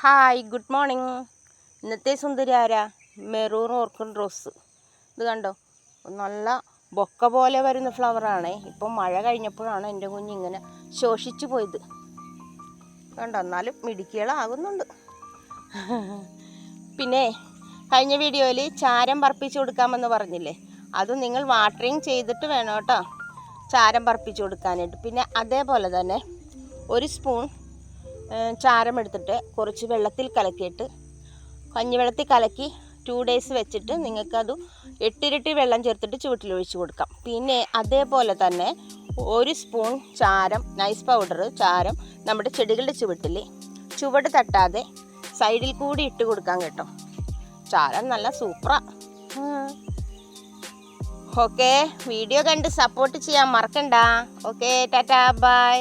Hi good morning. ഇന്നത്തെ സുന്ദരി ആരാ? Maroon orchid rose. ഇത് കണ്ടോ? നല്ല ബൊക്ക പോലെ വരുന്ന ഫ്ലവറാണേ ഇപ്പം മഴ കഴിഞ്ഞപ്പോഴാണ് എന്റെ കുഞ്ഞിങ്ങനെ ശോഷിച്ചു പോയത്. കണ്ടോ? എന്നാലും മിടുക്കികളാകുന്നുണ്ട്. പിന്നെ കഴിഞ്ഞ വീഡിയോയിൽ ചാരം പറപ്പിച്ച് കൊടുക്കാമെന്ന് പറഞ്ഞില്ലേ? അത് നിങ്ങൾ വാട്ടറിങ് ചെയ്തിട്ട് വേണം കേട്ടോ. ചാരം പറപ്പിച്ച് കൊടുക്കാനായിട്ട്. പിന്നെ അതേപോലെ തന്നെ ഒരു സ്പൂൺ ഏഹ്, ചാരം എടുത്തിട്ട് കുറച്ച് വെള്ളത്തിൽ കലക്കിയിട്ട് കഞ്ഞിവെള്ളത്തിൽ കലക്കി ടു ഡേയ്സ് വെച്ചിട്ട് നിങ്ങൾക്കത് എട്ടിരട്ടി വെള്ളം ചേർത്തിട്ട് ചുവട്ടിൽ ഒഴിച്ചു കൊടുക്കാം. പിന്നെ അതേപോലെ തന്നെ ഒരു സ്പൂൺ ചാരം നൈസ് പൗഡർ ചാരം നമ്മുടെ ചെടികളുടെ ചുവട്ടിൽ ചുവട് തട്ടാതെ സൈഡിൽ കൂടി ഇട്ട് കൊടുക്കാൻ കേട്ടോ. ചാരം നല്ല സൂപ്പറാ ഓക്കെ വീഡിയോ കണ്ട് സപ്പോർട്ട് ചെയ്യാൻ മറക്കണ്ട. Okay tata bye